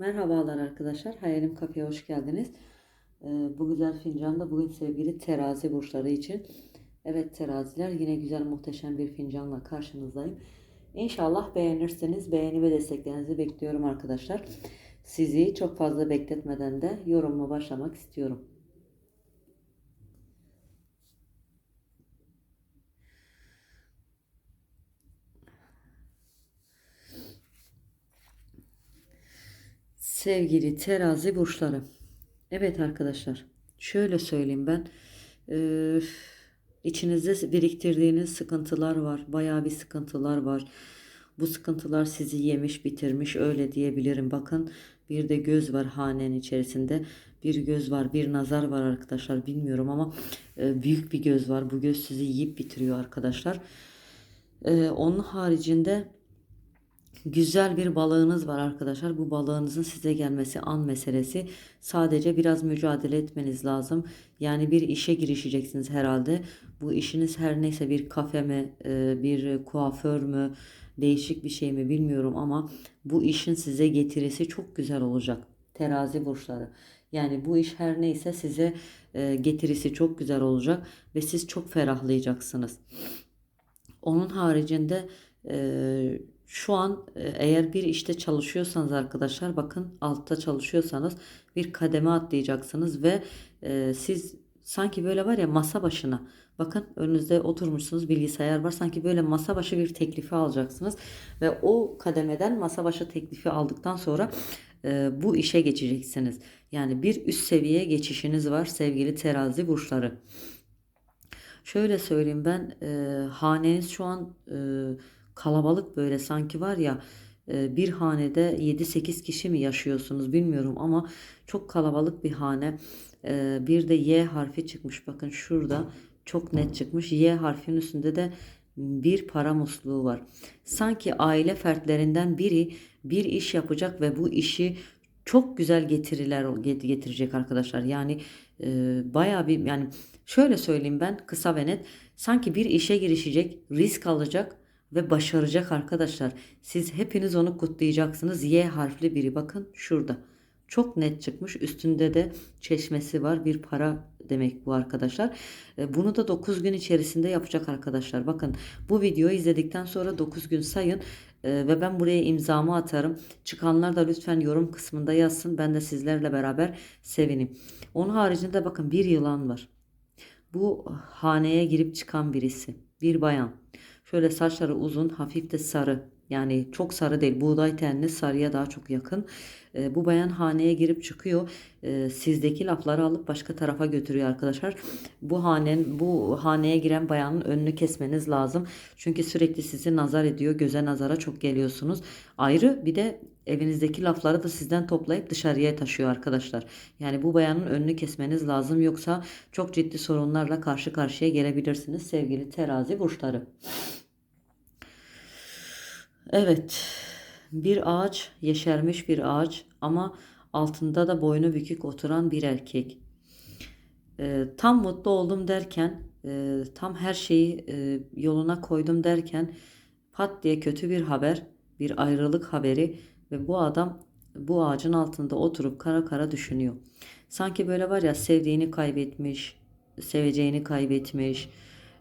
Merhabalar arkadaşlar. Hayalim Kafe'ye hoş geldiniz. Ee, bu güzel fincan da bugün sevgili terazi burçları için. Evet teraziler yine güzel muhteşem bir fincanla karşınızdayım. İnşallah beğenirseniz beğeni ve desteklerinizi bekliyorum arkadaşlar. Sizi çok fazla bekletmeden de yorumuma başlamak istiyorum. Sevgili terazi burçları. Evet arkadaşlar. Şöyle söyleyeyim ben. Ee, içinizde biriktirdiğiniz sıkıntılar var. Bayağı bir sıkıntılar var. Bu sıkıntılar sizi yemiş bitirmiş öyle diyebilirim. Bakın bir de göz var hanenin içerisinde. Bir göz var bir nazar var arkadaşlar bilmiyorum ama e, büyük bir göz var. Bu göz sizi yiyip bitiriyor arkadaşlar. Ee, onun haricinde Güzel bir balığınız var arkadaşlar. Bu balığınızın size gelmesi an meselesi. Sadece biraz mücadele etmeniz lazım. Yani bir işe girişeceksiniz herhalde. Bu işiniz her neyse bir kafe mi, e, bir kuaför mü, değişik bir şey mi bilmiyorum ama bu işin size getirisi çok güzel olacak. Terazi burçları. Yani bu iş her neyse size e, getirisi çok güzel olacak ve siz çok ferahlayacaksınız. Onun haricinde e, şu an e, eğer bir işte çalışıyorsanız arkadaşlar bakın altta çalışıyorsanız bir kademe atlayacaksınız ve e, siz sanki böyle var ya masa başına bakın önünüzde oturmuşsunuz bilgisayar var sanki böyle masa başı bir teklifi alacaksınız ve o kademeden masa başı teklifi aldıktan sonra e, bu işe geçeceksiniz. Yani bir üst seviyeye geçişiniz var sevgili terazi burçları. Şöyle söyleyeyim ben e, haneniz şu an e, kalabalık böyle sanki var ya e, bir hanede 7-8 kişi mi yaşıyorsunuz bilmiyorum ama çok kalabalık bir hane. E, bir de Y harfi çıkmış bakın şurada çok net çıkmış. Y harfinin üstünde de bir para musluğu var. Sanki aile fertlerinden biri bir iş yapacak ve bu işi çok güzel getiriler getirecek arkadaşlar. Yani e, bayağı bir yani şöyle söyleyeyim ben kısa ve net sanki bir işe girişecek, risk alacak ve başaracak arkadaşlar. Siz hepiniz onu kutlayacaksınız. Y harfli biri bakın şurada. Çok net çıkmış. Üstünde de çeşmesi var. Bir para demek bu arkadaşlar. E, bunu da 9 gün içerisinde yapacak arkadaşlar. Bakın bu videoyu izledikten sonra 9 gün sayın e, ve ben buraya imzamı atarım. Çıkanlar da lütfen yorum kısmında yazsın. Ben de sizlerle beraber sevinim. Onun haricinde bakın bir yılan var. Bu haneye girip çıkan birisi. Bir bayan. Şöyle saçları uzun, hafif de sarı. Yani çok sarı değil. Buğday tenli sarıya daha çok yakın. E, bu bayan haneye girip çıkıyor. E, sizdeki lafları alıp başka tarafa götürüyor arkadaşlar. Bu hanen bu haneye giren bayanın önünü kesmeniz lazım. Çünkü sürekli sizi nazar ediyor. Göze nazara çok geliyorsunuz. Ayrı bir de evinizdeki lafları da sizden toplayıp dışarıya taşıyor arkadaşlar. Yani bu bayanın önünü kesmeniz lazım. Yoksa çok ciddi sorunlarla karşı karşıya gelebilirsiniz sevgili terazi burçları. Evet. Bir ağaç, yeşermiş bir ağaç ama altında da boynu bükük oturan bir erkek. E, tam mutlu oldum derken, e, tam her şeyi e, yoluna koydum derken pat diye kötü bir haber, bir ayrılık haberi ve bu adam bu ağacın altında oturup kara kara düşünüyor. Sanki böyle var ya sevdiğini kaybetmiş, seveceğini kaybetmiş,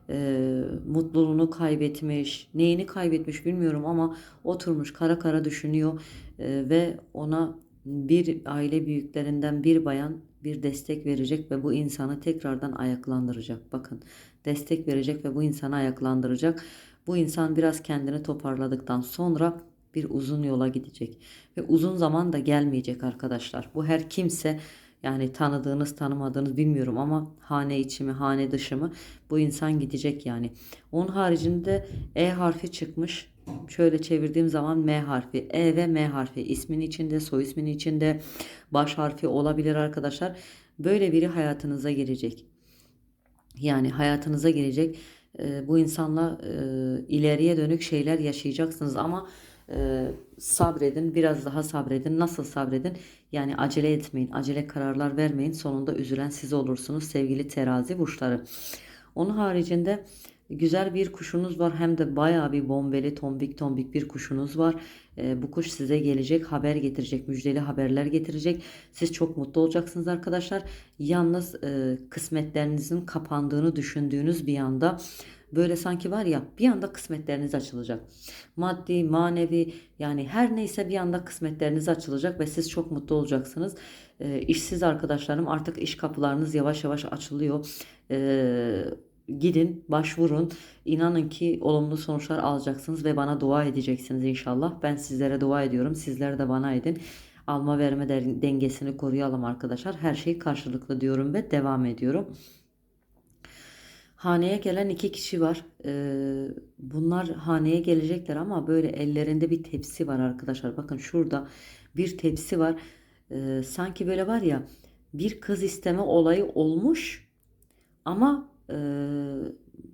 e, mutluluğunu kaybetmiş, neyini kaybetmiş bilmiyorum ama oturmuş kara kara düşünüyor e, ve ona bir aile büyüklerinden bir bayan bir destek verecek ve bu insanı tekrardan ayaklandıracak. Bakın destek verecek ve bu insanı ayaklandıracak. Bu insan biraz kendini toparladıktan sonra bir uzun yola gidecek ve uzun zaman da gelmeyecek arkadaşlar. Bu her kimse yani tanıdığınız tanımadığınız bilmiyorum ama hane içi mi hane dışı mı bu insan gidecek yani. Onun haricinde E harfi çıkmış. Şöyle çevirdiğim zaman M harfi. E ve M harfi ismin içinde soy ismin içinde baş harfi olabilir arkadaşlar. Böyle biri hayatınıza girecek. Yani hayatınıza girecek. Bu insanla ileriye dönük şeyler yaşayacaksınız ama e, sabredin, biraz daha sabredin. Nasıl sabredin? Yani acele etmeyin, acele kararlar vermeyin. Sonunda üzülen siz olursunuz sevgili terazi burçları. Onun haricinde güzel bir kuşunuz var hem de baya bir bombeli tombik tombik bir kuşunuz var. E, bu kuş size gelecek, haber getirecek, müjdeli haberler getirecek. Siz çok mutlu olacaksınız arkadaşlar. Yalnız e, kısmetlerinizin kapandığını düşündüğünüz bir anda böyle sanki var ya bir anda kısmetleriniz açılacak. Maddi, manevi yani her neyse bir anda kısmetleriniz açılacak ve siz çok mutlu olacaksınız. E, işsiz arkadaşlarım artık iş kapılarınız yavaş yavaş açılıyor. E, gidin, başvurun. İnanın ki olumlu sonuçlar alacaksınız ve bana dua edeceksiniz inşallah. Ben sizlere dua ediyorum. Sizler de bana edin. Alma verme dengesini koruyalım arkadaşlar. Her şey karşılıklı diyorum ve devam ediyorum. Haneye gelen iki kişi var. Ee, bunlar haneye gelecekler ama böyle ellerinde bir tepsi var arkadaşlar. Bakın şurada bir tepsi var. Ee, sanki böyle var ya bir kız isteme olayı olmuş ama e,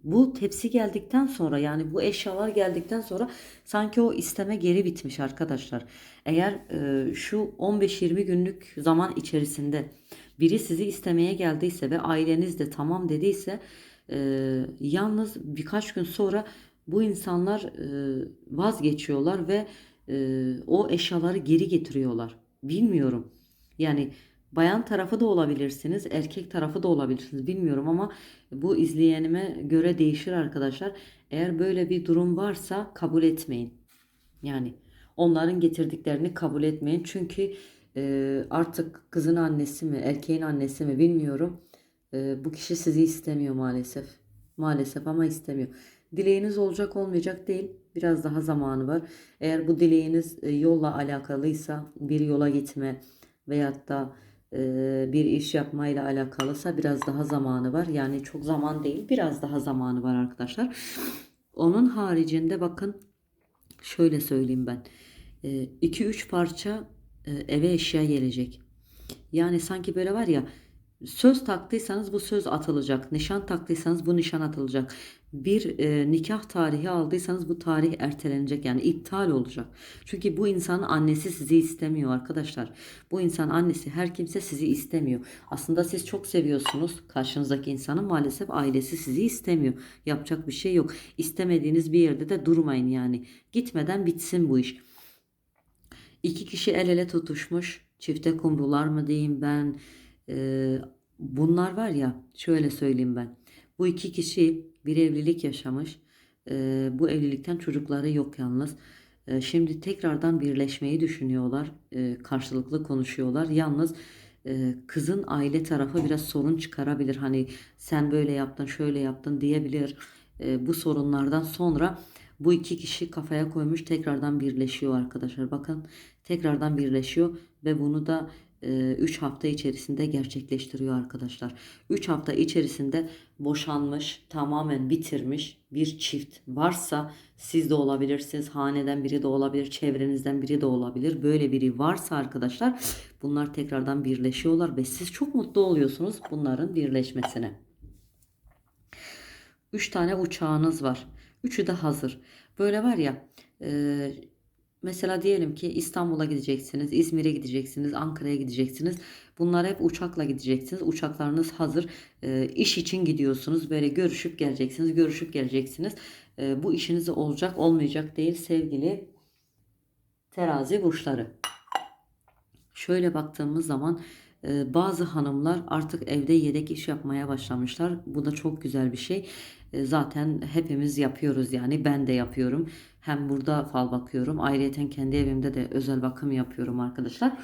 bu tepsi geldikten sonra yani bu eşyalar geldikten sonra sanki o isteme geri bitmiş arkadaşlar. Eğer e, şu 15-20 günlük zaman içerisinde biri sizi istemeye geldiyse ve aileniz de tamam dediyse e, yalnız birkaç gün sonra bu insanlar e, vazgeçiyorlar ve e, o eşyaları geri getiriyorlar. Bilmiyorum. Yani bayan tarafı da olabilirsiniz, erkek tarafı da olabilirsiniz. Bilmiyorum ama bu izleyenime göre değişir arkadaşlar. Eğer böyle bir durum varsa kabul etmeyin. Yani onların getirdiklerini kabul etmeyin. Çünkü e, artık kızın annesi mi, erkeğin annesi mi bilmiyorum. E, bu kişi sizi istemiyor maalesef. Maalesef ama istemiyor. Dileğiniz olacak olmayacak değil. Biraz daha zamanı var. Eğer bu dileğiniz e, yolla alakalıysa bir yola gitme veyahut da e, bir iş yapmayla alakalısa biraz daha zamanı var. Yani çok zaman değil, biraz daha zamanı var arkadaşlar. Onun haricinde bakın şöyle söyleyeyim ben. 2-3 parça e, eve eşya gelecek. Yani sanki böyle var ya söz taktıysanız bu söz atılacak. Nişan taktıysanız bu nişan atılacak. Bir e, nikah tarihi aldıysanız bu tarih ertelenecek yani iptal olacak. Çünkü bu insanın annesi sizi istemiyor arkadaşlar. Bu insan annesi her kimse sizi istemiyor. Aslında siz çok seviyorsunuz karşınızdaki insanı maalesef ailesi sizi istemiyor. Yapacak bir şey yok. İstemediğiniz bir yerde de durmayın yani. Gitmeden bitsin bu iş. İki kişi el ele tutuşmuş. Çifte kumrular mı diyeyim ben. Ee, bunlar var ya şöyle söyleyeyim ben. Bu iki kişi bir evlilik yaşamış. Ee, bu evlilikten çocukları yok yalnız. Ee, şimdi tekrardan birleşmeyi düşünüyorlar. Ee, karşılıklı konuşuyorlar. Yalnız e, kızın aile tarafı biraz sorun çıkarabilir. Hani sen böyle yaptın şöyle yaptın diyebilir. Ee, bu sorunlardan sonra bu iki kişi kafaya koymuş tekrardan birleşiyor arkadaşlar. Bakın tekrardan birleşiyor ve bunu da 3 hafta içerisinde gerçekleştiriyor arkadaşlar. 3 hafta içerisinde boşanmış, tamamen bitirmiş bir çift varsa siz de olabilirsiniz, haneden biri de olabilir, çevrenizden biri de olabilir. Böyle biri varsa arkadaşlar bunlar tekrardan birleşiyorlar ve siz çok mutlu oluyorsunuz bunların birleşmesine. 3 tane uçağınız var. Üçü de hazır. Böyle var ya mesela diyelim ki İstanbul'a gideceksiniz, İzmir'e gideceksiniz, Ankara'ya gideceksiniz. Bunlar hep uçakla gideceksiniz. Uçaklarınız hazır. E, iş için gidiyorsunuz. Böyle görüşüp geleceksiniz, görüşüp geleceksiniz. E, bu işiniz olacak olmayacak değil sevgili terazi burçları. Şöyle baktığımız zaman e, bazı hanımlar artık evde yedek iş yapmaya başlamışlar. Bu da çok güzel bir şey. E, zaten hepimiz yapıyoruz yani ben de yapıyorum. Hem burada fal bakıyorum. Ayrıca kendi evimde de özel bakım yapıyorum arkadaşlar.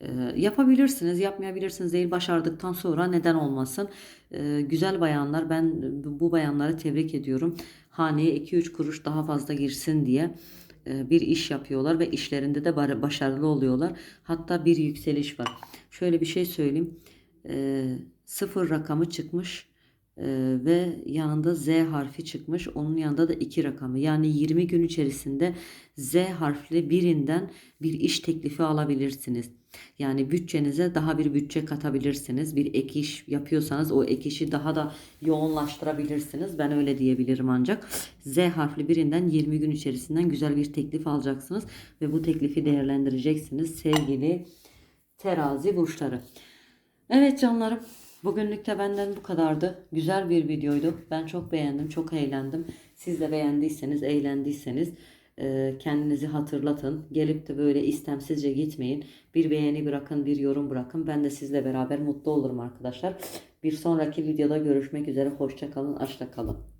E, yapabilirsiniz, yapmayabilirsiniz değil. Başardıktan sonra neden olmasın? E, güzel bayanlar ben bu bayanları tebrik ediyorum. Haneye 2-3 kuruş daha fazla girsin diye bir iş yapıyorlar ve işlerinde de başarılı oluyorlar. Hatta bir yükseliş var. Şöyle bir şey söyleyeyim. sıfır rakamı çıkmış ve yanında Z harfi çıkmış. Onun yanında da iki rakamı. Yani 20 gün içerisinde Z harfli birinden bir iş teklifi alabilirsiniz. Yani bütçenize daha bir bütçe katabilirsiniz. Bir ek iş yapıyorsanız o ek işi daha da yoğunlaştırabilirsiniz. Ben öyle diyebilirim ancak. Z harfli birinden 20 gün içerisinden güzel bir teklif alacaksınız. Ve bu teklifi değerlendireceksiniz sevgili terazi burçları. Evet canlarım. Bugünlük de benden bu kadardı. Güzel bir videoydu. Ben çok beğendim, çok eğlendim. Siz de beğendiyseniz, eğlendiyseniz e, kendinizi hatırlatın. Gelip de böyle istemsizce gitmeyin. Bir beğeni bırakın, bir yorum bırakın. Ben de sizle beraber mutlu olurum arkadaşlar. Bir sonraki videoda görüşmek üzere. Hoşça kalın, açta kalın.